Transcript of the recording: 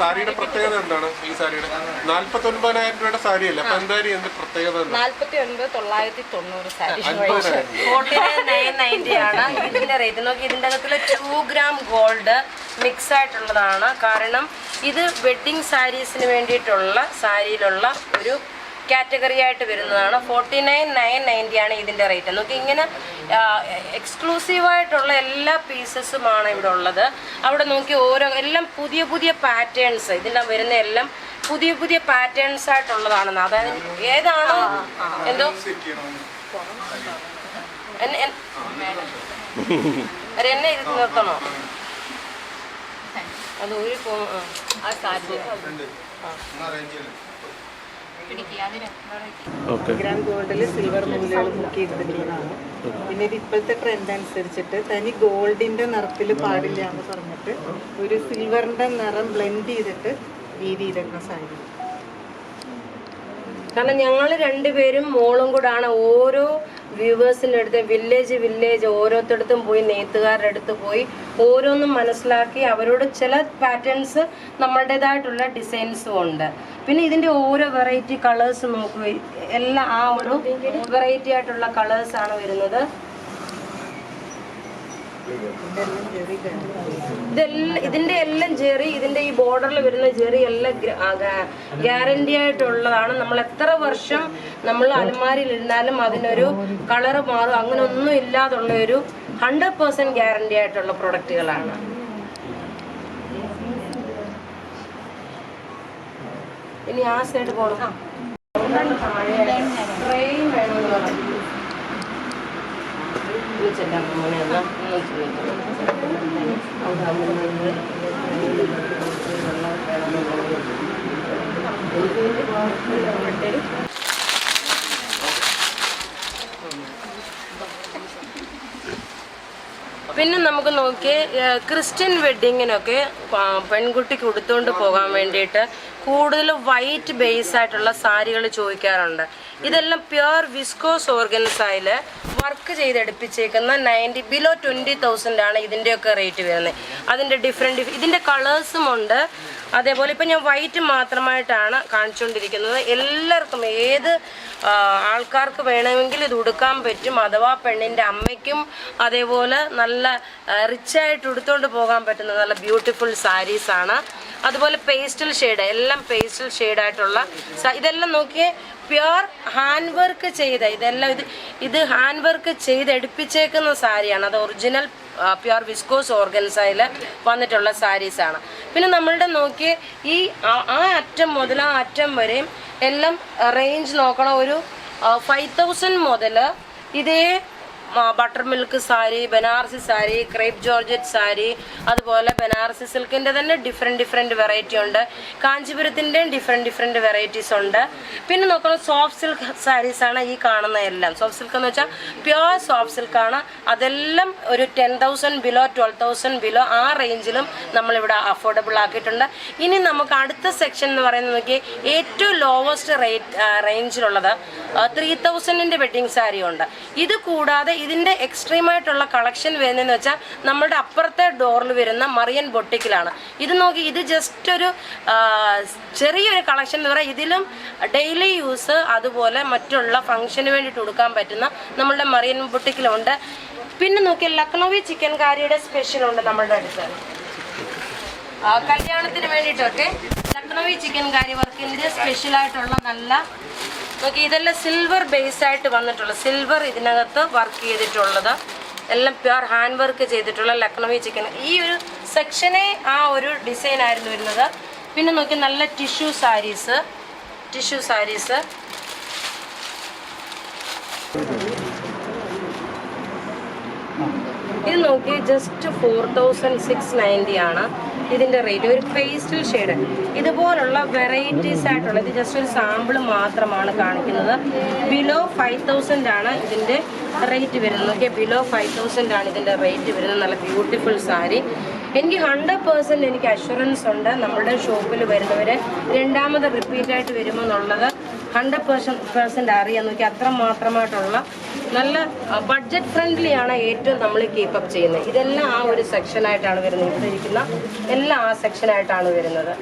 സാരിയുടെ പ്രത്യേകത എന്താണ് ഈ സാരിയുടെ? നാല്പത്തി ഒൻപതിനായിരം രൂപയുടെ സാരിയല്ലേ. അപ്പൊ എന്തായാലും എന്ത് പ്രത്യേകത നാല്പത്തി ഒൻപത് തൊള്ളായിരത്തി തൊണ്ണൂറ് സാരി നയൻ നയന്റി ആണ്. ഇതിന്റെ റേറ്റ് നോക്കി ഇതിന്റെ അകത്തുള്ള ടു ഗ്രാം ഗോൾഡ് മിക്സ് ആയിട്ടുള്ളതാണ്. കാരണം ഇത് വെഡ്ഡിങ് സാരീസിന് വേണ്ടിയിട്ടുള്ള സാരിയിലുള്ള ഒരു കാറ്റഗറി ആയിട്ട് വരുന്നതാണ്. ഫോർട്ടി നയൻ നയൻ നയന്റി ആണ് ഇതിന്റെ റേറ്റ് നോക്കി ഇങ്ങനെ എക്സ്ക്ലൂസീവായിട്ടുള്ള എല്ലാ പീസസുമാണ് ഇവിടെ ഉള്ളത്. അവിടെ നോക്കി ഓരോ എല്ലാം പുതിയ പുതിയ പാറ്റേൺസ് ഇതിന്റെ വരുന്ന എല്ലാം പുതിയ പുതിയ പാറ്റേൺസ് ആയിട്ടുള്ളതാണെന്ന് അതായത് ഏതാണ് എന്തോ? എന്നെ ഇത് നിർത്തണോ? അത് ഒരു ആ. ആ. ആ. ഗ്രാം ഗോൾഡിൽ സിൽവർ നൂലുകൾ മുക്കി എടുത്തിട്ടുള്ളതാണ് പിന്നെ ഇത് ഇപ്പോഴത്തെ ട്രെൻഡ് അനുസരിച്ചിട്ട് തനി ഗോൾഡിന്റെ നിറത്തിൽ പാടില്ല എന്ന് പറഞ്ഞിട്ട് ഒരു സിൽവറിന്റെ നിറം ബ്ലെൻഡ് ചെയ്തിട്ട് വീതി ചെയ്തിരുന്ന സാരി. കാരണം ഞങ്ങൾ രണ്ടുപേരും മോളും കൂടാണ് ഓരോ വ്യൂവേഴ്സിന്റെ അടുത്ത് വില്ലേജ് വില്ലേജ് ഓരോരുത്തടത്തും പോയി നെയ്ത്തുകാരുടെ അടുത്ത് പോയി ഓരോന്നും മനസ്സിലാക്കി അവരോട് ചില പാറ്റേൺസ് നമ്മളുടേതായിട്ടുള്ള ഡിസൈൻസും ഉണ്ട്. പിന്നെ ഇതിന്റെ ഓരോ വെറൈറ്റി കളേഴ്സ് നോക്കുക എല്ലാം ആ ഒരു വെറൈറ്റി ആയിട്ടുള്ള കളേഴ്സ് ആണ് വരുന്നത്. ഇതിന്റെ എല്ലാം ജെറി ഇതിന്റെ ഈ ബോർഡറിൽ വരുന്ന ജെറി എല്ലാം ഗ്യാരണ്ടി ആയിട്ടുള്ളതാണ്. നമ്മൾ എത്ര വർഷം നമ്മൾ അലമാരിയിൽ ഇരുന്നാലും അതിനൊരു കളറ് മാറും. അങ്ങനെ ഒന്നും ഇല്ലാതുള്ള ഒരു ഹൺഡ്രഡ് പേഴ്സെന്റ് ഗ്യാരണ്ടി ആയിട്ടുള്ള പ്രൊഡക്റ്റുകളാണ് ഇനി ആ സൈഡ് പോകണം ചെല്ലാൻ മോനെ എന്നാ പിന്നെ നമുക്ക് നോക്കി ക്രിസ്ത്യൻ വെഡ്ഡിങ്ങിനൊക്കെ പെൺകുട്ടി കൊടുത്തുകൊണ്ട് പോകാൻ വേണ്ടിയിട്ട് കൂടുതൽ വൈറ്റ് ബേസ് ആയിട്ടുള്ള സാരികൾ ചോദിക്കാറുണ്ട്. ഇതെല്ലാം പ്യുർ വിസ്കോസ് ഓർഗൻസയിൽ വർക്ക് ചെയ്തെടുപ്പിച്ചേക്കുന്ന നയന്റി ബിലോ ട്വന്റി തൗസൻഡ് ആണ് ഇതിന്റെയൊക്കെ റേറ്റ് വരുന്നത്. അതിന്റെ ഡിഫറെന്റ് ഇതിന്റെ കളേഴ്സും ഉണ്ട്. അതേപോലെ ഇപ്പം ഞാൻ വൈറ്റ് മാത്രമായിട്ടാണ് കാണിച്ചുകൊണ്ടിരിക്കുന്നത് എല്ലാവർക്കും ഏത് ആൾക്കാർക്ക് വേണമെങ്കിൽ ഇത് ഉടുക്കാൻ പറ്റും. അഥവാ പെണ്ണിന്റെ അമ്മയ്ക്കും അതേപോലെ നല്ല റിച്ചായിട്ട് ഉടുത്തുകൊണ്ട് പോകാൻ പറ്റുന്ന നല്ല ബ്യൂട്ടിഫുൾ സാരീസാണ് അതുപോലെ പേസ്റ്റൽ ഷെയ്ഡ് എല്ലാം പേസ്റ്റൽ ഷെയ്ഡായിട്ടുള്ള ഇതെല്ലാം നോക്കിയേ പ്യുർ ഹാൻഡ് വർക്ക് ചെയ്ത ഇതെല്ലാം ഇത് ഇത് ഹാൻഡ് വർക്ക് ചെയ്തെടുപ്പിച്ചേക്കുന്ന സാരിയാണ് അത് ഒറിജിനൽ പ്യുർ വിസ്കോസ് ഓർഗൻസയിൽ വന്നിട്ടുള്ള സാരീസാണ് പിന്നെ നമ്മളുടെ നോക്കി ഈ ആ അറ്റം മുതൽ ആ അറ്റം വരെയും എല്ലാം റേഞ്ച് നോക്കണം ഒരു ഫൈവ് തൗസൻഡ് മുതൽ ഇതേ butter milk sari Banarasi sari crepe georgette sari അതുപോലെ ബനാറസി സിൽക്കിന്റെ തന്നെ ഡിഫറെന്റ് ഡിഫറെന്റ് വെറൈറ്റി ഉണ്ട്. കാഞ്ചീപുരത്തിന്റെയും ഡിഫറെന്റ് ഡിഫറെന്റ് വെറൈറ്റീസ് ഉണ്ട്. പിന്നെ നോക്കണം സോഫ്റ്റ് സിൽക്ക് സാരീസാണ് ഈ കാണുന്ന എല്ലാം. സോഫ്റ്റ് സിൽക്ക് എന്ന് വെച്ചാൽ പ്യുവർ സോഫ്റ്റ് സിൽക്കാണ് അതെല്ലാം ഒരു ten thousand below twelve thousand below ആ റേഞ്ചിലും നമ്മളിവിടെ അഫോർഡബിൾ ആക്കിയിട്ടുണ്ട്. ഇനി നമുക്ക് അടുത്ത സെക്ഷൻ എന്ന് പറയുന്നത് നോക്കി ഏറ്റവും ലോവസ്റ്റ് റേറ്റ് റേഞ്ചിലുള്ളത് ത്രീ തൗസൻഡിന്റെ വെഡ്ഡിങ് സാരി ഉണ്ട്. ഇത് കൂടാതെ ഇതിന്റെ എക്സ്ട്രീം ആയിട്ടുള്ള കളക്ഷൻ വരുന്നതെന്ന് വെച്ചാൽ നമ്മുടെ അപ്പുറത്തെ ഡോറിൽ വരുന്ന മറിയൻ ബൊട്ടിക്കിലാണ് ഇത് നോക്കി ഇത് ജസ്റ്റ് ഒരു ചെറിയൊരു കളക്ഷൻ എന്ന് പറയാം ഇതിലും ഡെയിലി യൂസ് അതുപോലെ മറ്റുള്ള ഫംഗ്ഷന് വേണ്ടിയിട്ട് കൊടുക്കാൻ പറ്റുന്ന നമ്മളുടെ മറിയൻ ബൊട്ടിക്കിലുണ്ട് പിന്നെ നോക്കി ലക്നൗവി ചിക്കൻ കാരിയുടെ സ്പെഷ്യൽ ഉണ്ട് നമ്മളുടെ അടുത്ത്. കല്യാണത്തിന് വേണ്ടിയിട്ടൊക്കെ ലക്നൗവി ചിക്കൻ കാരി വർക്കിന്റെ സ്പെഷ്യലായിട്ടുള്ള നല്ല നോക്കി ഇതെല്ലാം സിൽവർ ബേസ് ആയിട്ട് വന്നിട്ടുള്ള സിൽവർ ഇതിനകത്ത് വർക്ക് ചെയ്തിട്ടുള്ളത്. എല്ലാം പ്യുർ ഹാൻഡ് വർക്ക് ചെയ്തിട്ടുള്ള ലക്നവി ചിക്കൻ ഈ ഒരു സെക്ഷനെ ആ ഒരു ഡിസൈൻ ആയിരുന്നു വരുന്നത്. പിന്നെ നോക്കി നല്ല ടിഷ്യൂ സാരീസ് ടിഷ്യൂ സാരീസ് ഇത് നോക്കി just four thousand six ninety ആണ്. ഇതിന്റെ റേറ്റ് ഒരു പേസ്റ്റൽ ഷെയ്ഡ് ഇതുപോലുള്ള വെറൈറ്റീസ് ആയിട്ടുള്ള ഇത് ജസ്റ്റ് ഒരു സാമ്പിൾ മാത്രമാണ് കാണിക്കുന്നത്. ബിലോ ഫൈവ് തൗസൻഡ് ആണ് ഇതിന്റെ റേറ്റ് വരുന്നത്. ഓക്കെ ബിലോ ഫൈവ് തൗസൻഡ് ആണ് ഇതിന്റെ റേറ്റ് വരുന്നത്. നല്ല ബ്യൂട്ടിഫുൾ സാരി എനിക്ക് ഹൺഡ്രഡ് പേഴ്സന്റ് എനിക്ക് അഷുറൻസ് ഉണ്ട് നമ്മുടെ ഷോപ്പിൽ വരുന്നവർ രണ്ടാമത് റിപ്പീറ്റ് ആയിട്ട് വരുമെന്നുള്ളത് ഹൺഡ്രഡ് പേഴ്സൻ പേഴ്സന്റ് അറിയാൻ നോക്കി അത്ര മാത്രമായിട്ടുള്ള നല്ല ബഡ്ജറ്റ് ഫ്രണ്ട്ലിയാണ് ഏറ്റവും നമ്മൾ കീപ്പപ്പ് ചെയ്യുന്നത്. ഇതെല്ലാം ആ ഒരു സെക്ഷനായിട്ടാണ് വരുന്നത്. ഇവിടെ ഇരിക്കുന്ന എല്ലാം ആ സെക്ഷനായിട്ടാണ് വരുന്നത്.